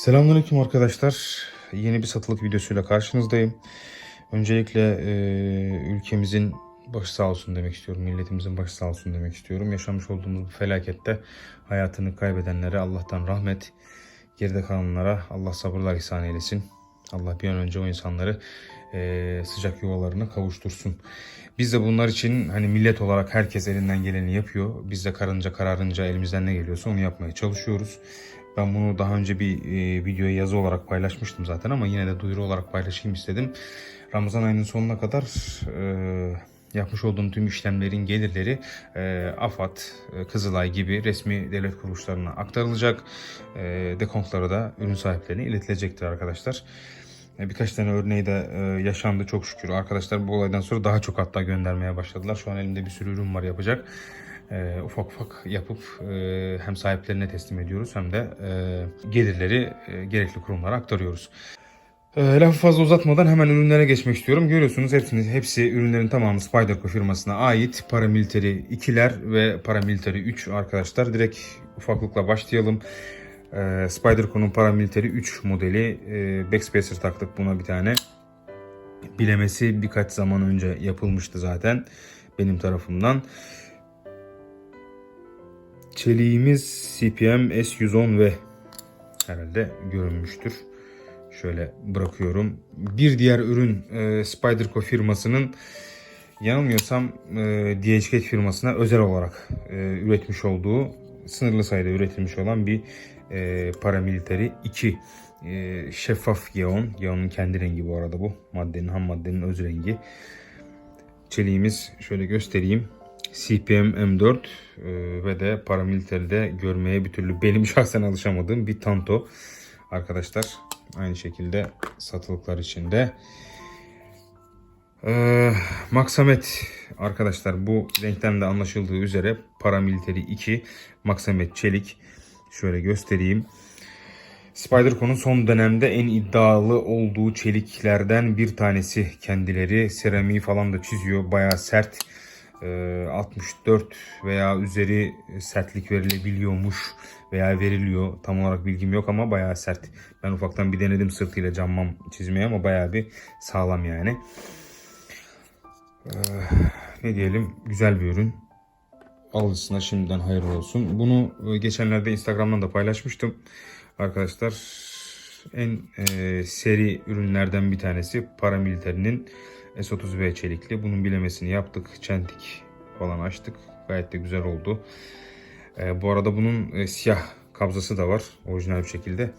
Selamünaleyküm arkadaşlar. Yeni bir satılık videosuyla karşınızdayım. Öncelikle e, ülkemizin başı sağ olsun demek istiyorum. Milletimizin başı sağ olsun demek istiyorum. Yaşamış olduğumuz bu felakette hayatını kaybedenlere Allah'tan rahmet, geride kalanlara Allah sabırlar ihsan eylesin. Allah bir an önce o insanları e, sıcak yuvalarına kavuştursun. Biz de bunlar için hani millet olarak herkes elinden geleni yapıyor. Biz de karınca kararınca elimizden ne geliyorsa onu yapmaya çalışıyoruz. Ben bunu daha önce bir e, videoya yazı olarak paylaşmıştım zaten ama yine de duyuru olarak paylaşayım istedim. Ramazan ayının sonuna kadar e, yapmış olduğum tüm işlemlerin gelirleri e, AFAD, e, Kızılay gibi resmi devlet kuruluşlarına aktarılacak. E, dekontları da ürün sahiplerine iletilecektir arkadaşlar. E, Birkaç tane örneği de e, yaşandı çok şükür. Arkadaşlar bu olaydan sonra daha çok hatta göndermeye başladılar. Şu an elimde bir sürü ürün var yapacak. E, ufak ufak yapıp e, hem sahiplerine teslim ediyoruz hem de e, gelirleri e, gerekli kurumlara aktarıyoruz. E, lafı fazla uzatmadan hemen ürünlere geçmek istiyorum. Görüyorsunuz hepsini, hepsi ürünlerin tamamı Spyderco firmasına ait. Paramilitary 2'ler ve Paramilitary 3 arkadaşlar. Direkt ufaklıkla başlayalım. E, Spyderco'nun Paramilitary 3 modeli. E, Backspacer taktık buna bir tane. Bilemesi birkaç zaman önce yapılmıştı zaten benim tarafımdan. Çeliğimiz CPM S110V herhalde görünmüştür. Şöyle bırakıyorum. Bir diğer ürün e, Spyderco firmasının yanılmıyorsam e, DHK firmasına özel olarak e, üretmiş olduğu sınırlı sayıda üretilmiş olan bir e, paramilitary 2 e, şeffaf yaon. Yaonun kendi rengi bu arada bu. Maddenin ham maddenin öz rengi. Çeliğimiz şöyle göstereyim. CPM M4 e, ve de paramiliteride görmeye bir türlü benim şahsen alışamadığım bir Tanto. Arkadaşlar aynı şekilde satılıklar içinde. Ee, Maksamet arkadaşlar bu renkten de anlaşıldığı üzere paramiliteri 2 Maksamet çelik. Şöyle göstereyim. Spyderco'nun son dönemde en iddialı olduğu çeliklerden bir tanesi kendileri. Seramiği falan da çiziyor. Bayağı sert. Ee, 64 veya üzeri sertlik verilebiliyormuş veya veriliyor. Tam olarak bilgim yok ama bayağı sert. Ben ufaktan bir denedim sırtıyla cammam çizmeye ama bayağı bir sağlam yani. Ee, ne diyelim güzel bir ürün. Alıcısına şimdiden hayırlı olsun. Bunu geçenlerde Instagram'dan da paylaşmıştım. Arkadaşlar en e, seri ürünlerden bir tanesi paramiliterinin S30V çelikli. Bunun bilemesini yaptık. Çentik falan açtık. Gayet de güzel oldu. E, bu arada bunun e, siyah kabzası da var. Orijinal bir şekilde.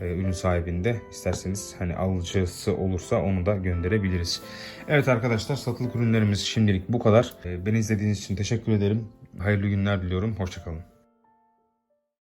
E, ürün sahibinde. İsterseniz hani alıcısı olursa onu da gönderebiliriz. Evet arkadaşlar satılık ürünlerimiz şimdilik bu kadar. E, beni izlediğiniz için teşekkür ederim. Hayırlı günler diliyorum. Hoşçakalın.